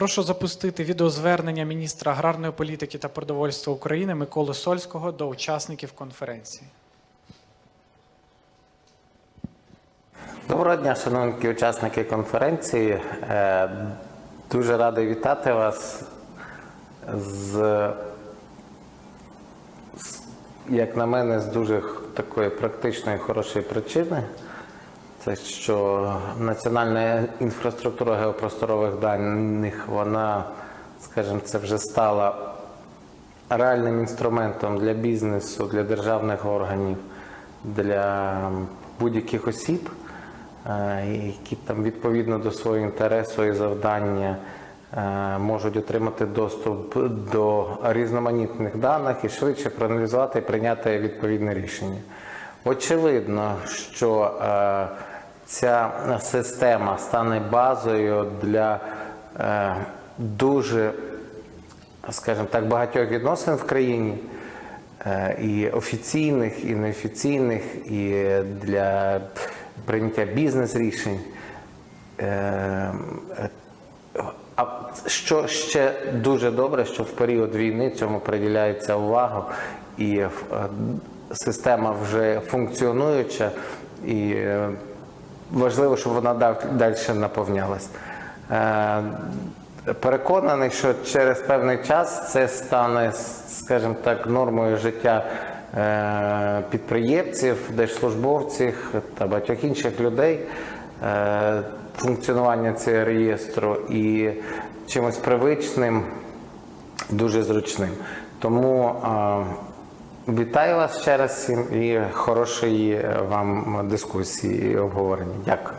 Прошу запустити відеозвернення міністра аграрної політики та продовольства України Миколи Сольського до учасників конференції. Доброго дня, шановні учасники конференції. Е, Дуже радий вітати вас з, з, як на мене, з дуже такої практичної хорошої причини. Це що національна інфраструктура геопросторових даних, вона, скажімо, це вже стала реальним інструментом для бізнесу, для державних органів, для будь-яких осіб, е, які там відповідно до свого інтересу і завдання е, можуть отримати доступ до різноманітних даних і швидше проаналізувати і прийняти відповідне рішення. Очевидно, що е, ця система стане базою для е, дуже скажімо так, багатьох відносин в країні, е, і офіційних, і неофіційних, і для прийняття бізнес-рішень. Е, А що ще дуже добре, що в період війни цьому приділяється увага, і система вже функціонуюча, і важливо, щоб вона далі наповнялась. Е, Переконаний, що через певний час це стане, скажімо так, нормою життя е, підприємців, держслужбовців та багатьох інших людей. Е, Функціонування цього реєстру і чимось привичним, дуже зручним. Тому вітаю вас ще раз всім і хорошої вам дискусії і обговорення. Дякую.